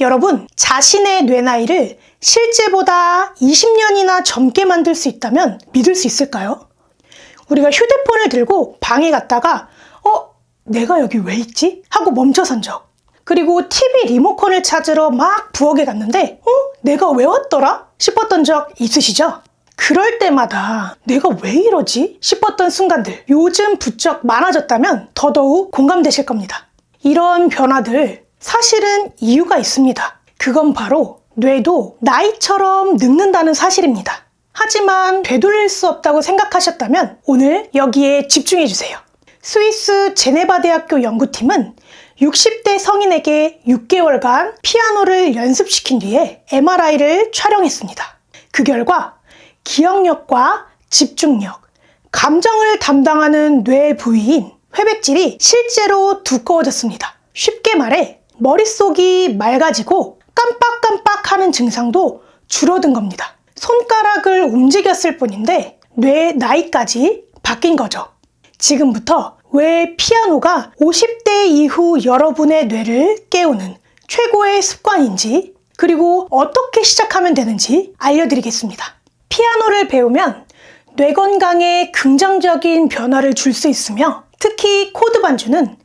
여러분, 자신의 뇌 나이를 실제보다 20년이나 젊게 만들 수 있다면 믿을 수 있을까요? 우리가 휴대폰을 들고 방에 갔다가, 어, 내가 여기 왜 있지? 하고 멈춰선 적. 그리고 TV 리모컨을 찾으러 막 부엌에 갔는데, 어, 내가 왜 왔더라? 싶었던 적 있으시죠? 그럴 때마다 내가 왜 이러지? 싶었던 순간들 요즘 부쩍 많아졌다면 더더욱 공감되실 겁니다. 이런 변화들 사실은 이유가 있습니다. 그건 바로 뇌도 나이처럼 늙는다는 사실입니다. 하지만 되돌릴 수 없다고 생각하셨다면 오늘 여기에 집중해 주세요. 스위스 제네바 대학교 연구팀은 60대 성인에게 6개월간 피아노를 연습시킨 뒤에 MRI를 촬영했습니다. 그 결과 기억력과 집중력, 감정을 담당하는 뇌 부위인 회백질이 실제로 두꺼워졌습니다. 쉽게 말해 머릿속이 맑아지고 깜빡깜빡 하는 증상도 줄어든 겁니다. 손가락을 움직였을 뿐인데 뇌 나이까지 바뀐 거죠. 지금부터 왜 피아노가 50대 이후 여러분의 뇌를 깨우는 최고의 습관인지 그리고 어떻게 시작하면 되는지 알려드리겠습니다. 피아노를 배우면 뇌 건강에 긍정적인 변화를 줄 수 있으며 특히 코드 반주는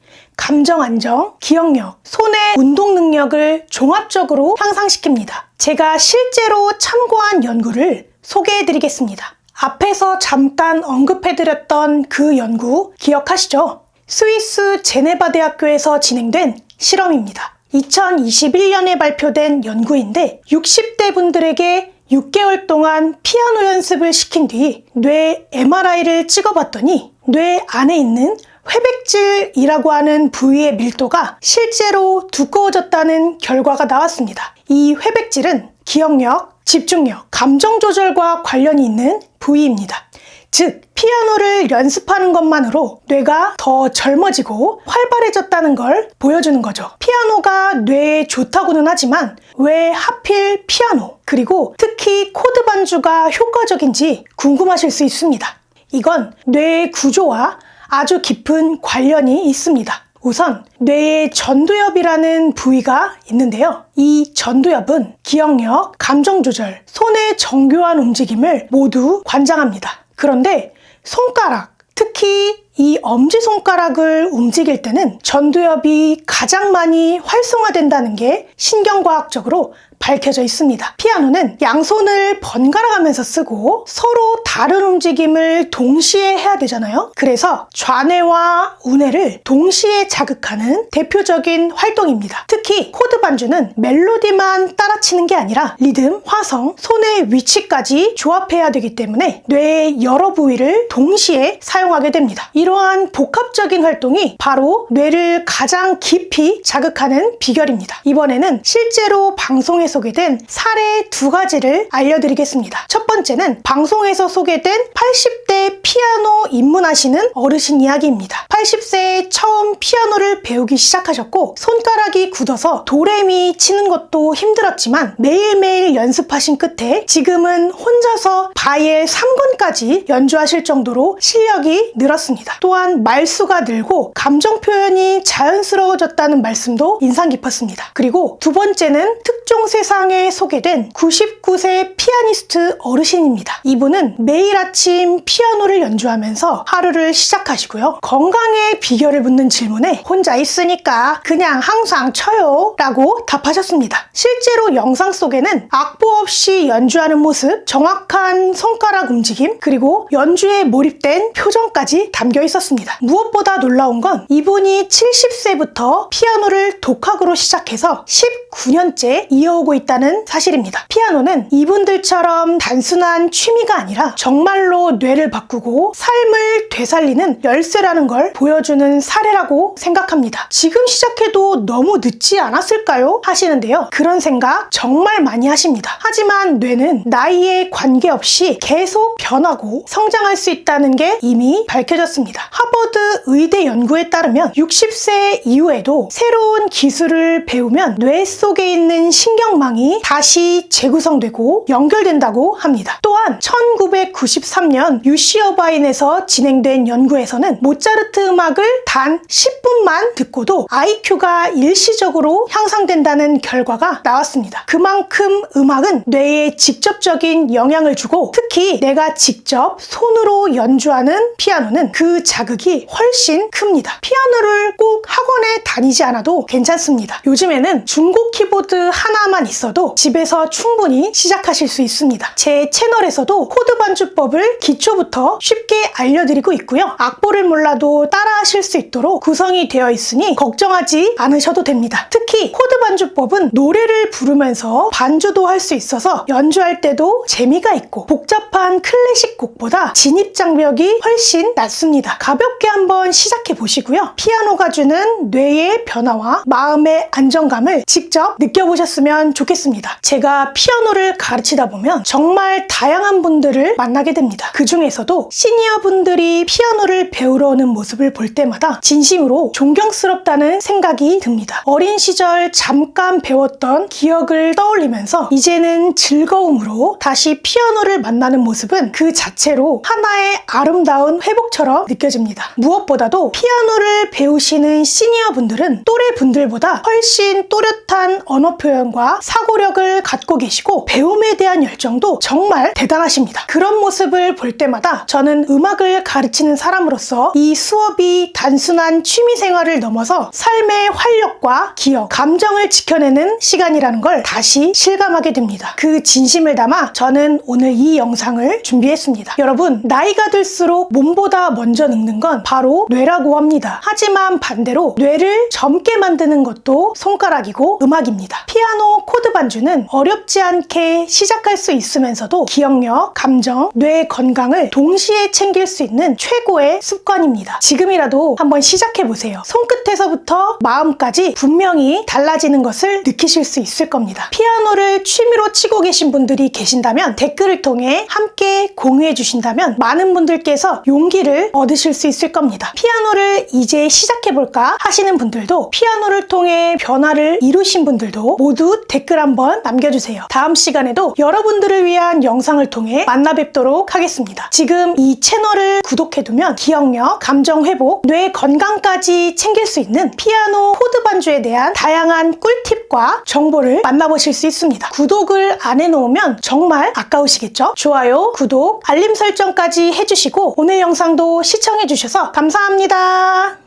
감정 안정, 기억력, 손의 운동 능력을 종합적으로 향상시킵니다. 제가 실제로 참고한 연구를 소개해 드리겠습니다. 앞에서 잠깐 언급해 드렸던 그 연구 기억하시죠? 스위스 제네바 대학교에서 진행된 실험입니다. 2021년에 발표된 연구인데 60대 분들에게 6개월 동안 피아노 연습을 시킨 뒤 뇌 MRI를 찍어봤더니 뇌 안에 있는 회백질이라고 하는 부위의 밀도가 실제로 두꺼워졌다는 결과가 나왔습니다. 이 회백질은 기억력, 집중력, 감정 조절과 관련이 있는 부위입니다. 즉, 피아노를 연습하는 것만으로 뇌가 더 젊어지고 활발해졌다는 걸 보여주는 거죠. 피아노가 뇌에 좋다고는 하지만 왜 하필 피아노, 그리고 특히 코드 반주가 효과적인지 궁금하실 수 있습니다. 이건 뇌의 구조와 아주 깊은 관련이 있습니다. 우선 뇌의 전두엽이라는 부위가 있는데요. 이 전두엽은 기억력, 감정 조절, 손의 정교한 움직임을 모두 관장합니다. 그런데 손가락, 특히 이 엄지손가락을 움직일 때는 전두엽이 가장 많이 활성화된다는 게 신경과학적으로 밝혀져 있습니다. 피아노는 양손을 번갈아 가면서 쓰고 서로 다른 움직임을 동시에 해야 되잖아요. 그래서 좌뇌와 우뇌를 동시에 자극하는 대표적인 활동입니다. 특히 코드 반주는 멜로디만 따라치는 게 아니라 리듬, 화성, 손의 위치까지 조합해야 되기 때문에 뇌의 여러 부위를 동시에 사용하게 됩니다. 이러한 복합적인 활동이 바로 뇌를 가장 깊이 자극하는 비결입니다. 이번에는 실제로 방송에 소개된 사례 두 가지를 알려드리겠습니다. 첫 번째는 방송에서 소개된 80대 피아노 입문하시는 어르신 이야기입니다. 80세에 처음 피아노를 배우기 시작하셨고 손가락이 굳어서 도레미 치는 것도 힘들었지만 매일매일 연습하신 끝에 지금은 혼자서 바이엘 3권까지 연주하실 정도로 실력이 늘었습니다. 또한 말수가 늘고 감정 표현이 자연스러워졌다는 말씀도 인상 깊었습니다. 그리고 두 번째는 특종 세상에 소개된 99세 피아니스트 어르신입니다. 이분은 매일 아침 피아노를 연주하면서 하루를 시작하시고요. 건강 의 비결을 묻는 질문에 혼자 있으니까 그냥 항상 쳐요 라고 답하셨습니다. 실제로 영상 속에는 악보 없이 연주하는 모습, 정확한 손가락 움직임, 그리고 연주에 몰입된 표정까지 담겨 있었습니다. 무엇보다 놀라운 건 이분이 70세부터 피아노를 독학으로 시작해서 19년째 이어오고 있다는 사실입니다. 피아노는 이분들처럼 단순한 취미가 아니라 정말로 뇌를 바꾸고 삶을 되살리는 열쇠라는 걸 보여주는 사례라고 생각합니다. 지금 시작해도 너무 늦지 않았을까요? 하시는데요. 그런 생각 정말 많이 하십니다. 하지만 뇌는 나이에 관계없이 계속 변하고 성장할 수 있다는 게 이미 밝혀졌습니다. 하버드 의대 연구에 따르면 60세 이후에도 새로운 기술을 배우면 뇌 속에 있는 신 신경망이 다시 재구성되고 연결된다고 합니다. 또한 1993년 유시 어바인에서 진행된 연구에서는 모차르트 음악을 단 10분만 듣고도 IQ가 일시적으로 향상된다는 결과가 나왔습니다. 그만큼 음악은 뇌에 직접적인 영향을 주고 특히 내가 직접 손으로 연주하는 피아노는 그 자극이 훨씬 큽니다. 피아노를 꼭 학원에 다니지 않아도 괜찮습니다. 요즘에는 중고 키보드 하나만 있어도 집에서 충분히 시작하실 수 있습니다. 제 채널에서도 코드 반주법을 기초부터 쉽게 알려드리고 있고요. 악보를 몰라도 따 라하실 수 있도록 구성이 되어 있으니 걱정하지 않으셔도 됩니다. 특히 코드 반주법은 노래를 부르면서 반주도 할 수 있어서 연주할 때도 재미가 있고 복잡한 클래식 곡보다 진입 장벽이 훨씬 낮습니다. 가볍게 한번 시작해 보시고요. 피아노가 주는 뇌의 변화와 마음의 안정감을 직접 느껴보셨으면 좋겠습니다. 제가 피아노를 가르치다 보면 정말 다양한 분들을 만나게 됩니다. 그 중에서도 시니어 분들이 피아노를 배우러 오는 모습을 볼 때마다 진심으로 존경스럽다는 생각이 듭니다. 어린 시절 잠깐 배웠던 기억을 떠올리면서 이제는 즐거움으로 다시 피아노를 만나는 모습은 그 자체로 하나의 아름다운 회복처럼 느껴집니다. 무엇보다도 피아노를 배우시는 시니어 분들은 또래 분들보다 훨씬 또렷한 언어 표현과 사고력을 갖고 계시고 배움에 대한 열정도 정말 대단하십니다. 그런 모습을 볼 때마다 저는 음악을 가르치는 사람으로서 이 수업이 단순한 취미 생활을 넘어서 삶의 활력과 기억, 감정을 지켜내는 시간이라는 걸 다시 실감하게 됩니다. 그 진심을 담아 저는 오늘 이 영상을 준비했습니다. 여러분, 나이가 들수록 몸보다 먼저 늙는 건 바로 뇌라고 합니다. 하지만 반대로 뇌를 젊게 만드는 것도 손가락이고 음악입니다. 피아노 코드 반주는 어렵지 않게 시작할 수 있으면서도 기억력, 감정, 뇌 건강을 동시에 챙길 수 있는 최고의 습관입니다. 지금 이라도 한번 시작해 보세요. 손끝에서부터 마음까지 분명히 달라지는 것을 느끼실 수 있을 겁니다. 피아노를 취미로 치고 계신 분들이 계신다면 댓글을 통해 함께 공유해 주신다면 많은 분들께서 용기를 얻으실 수 있을 겁니다. 피아노를 이제 시작해 볼까 하시는 분들도 피아노를 통해 변화를 이루신 분들도 모두 댓글 한번 남겨주세요. 다음 시간에도 여러분들을 위한 영상을 통해 만나 뵙도록 하겠습니다. 지금 이 채널을 구독해두면 기억력, 감정 회복, 뇌 건강까지 챙길 수 있는 피아노 코드 반주에 대한 다양한 꿀팁과 정보를 만나보실 수 있습니다. 구독을 안 해놓으면 정말 아까우시겠죠? 좋아요, 구독, 알림 설정까지 해주시고 오늘 영상도 시청해주셔서 감사합니다.